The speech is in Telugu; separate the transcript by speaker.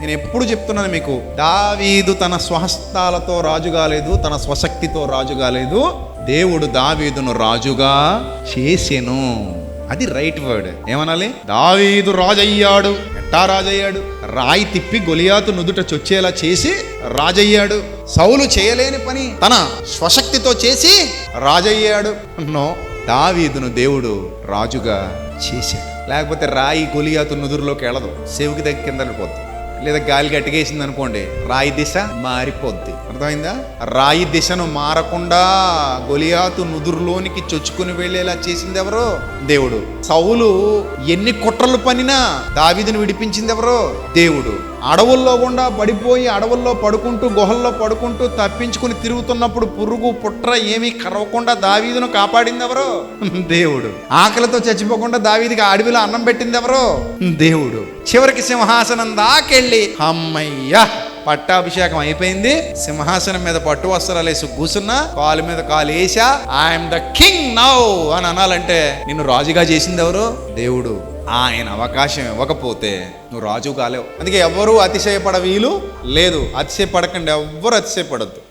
Speaker 1: నేను ఎప్పుడు చెప్తున్నాను మీకు? దావీదు తన స్వహస్తాలతో రాజు కాలేదు తన స్వశక్తితో రాజు కాలేదు దేవుడు దావీదును రాజుగా చేసెను. అది రైట్ వర్డ్. ఏమనాలి? దావీదు రాజయ్యాడు ఎట్టా రాజయ్యాడు? రాయి తిప్పి గొలియాతు నుదుట చొచ్చేలా చేసి రాజయ్యాడు. సౌలు చేయలేని పని తన స్వశక్తితో చేసి రాజయ్యాడు. నో దావీదును దేవుడు రాజుగా చేశాడు. లేకపోతే రాయి గొలియాతు నుదురులోకి వెళ్ళదు. చెవికి దగ్గర కింద పోతుంది లేదా గాలి గట్టిగేసింది అనుకోండి రాయి దిశ మారిపోద్ది. అర్థమైందా? రాయి దిశను మారకుండా గొలియాతు నుదురులోనికి చొచ్చుకుని వెళ్ళేలా చేసింది ఎవరో? దేవుడు. సౌలు ఎన్ని కుట్రలు పనినా దావిదిని విడిపించింది ఎవరో? దేవుడు. అడవుల్లో గుండా పడిపోయి అడవుల్లో పడుకుంటూ గుహల్లో పడుకుంటూ తప్పించుకుని తిరుగుతున్నప్పుడు పురుగు పుట్ర ఏమీ కరవకుండా దావీదును కాపాడింది ఎవరు దేవుడు. ఆకలితో చచ్చిపోకుండా దావీదికి అడవిలో అన్నం పెట్టింది ఎవరు దేవుడు. చివరికి సింహాసనం దాకెళ్ళి అమ్మయ్యా! పట్టాభిషేకం అయిపోయింది. సింహాసనం మీద పట్టు వస్త్రాలు వేసి కూసున్నా కాలు మీద కాలు వేసా ఐఎమ్ ద కింగ్ నౌ అని అనాలంటే నిన్ను రాజుగా చేసింది ఎవరు దేవుడు. ఆయన అవకాశం ఇవ్వకపోతే నువ్వు రాజు కాలేవు. అందుకే ఎవరు అతిశయపడ వీలు లేదు. అతిశయపడకండి ఎవ్వరు అతిశయపడద్దు.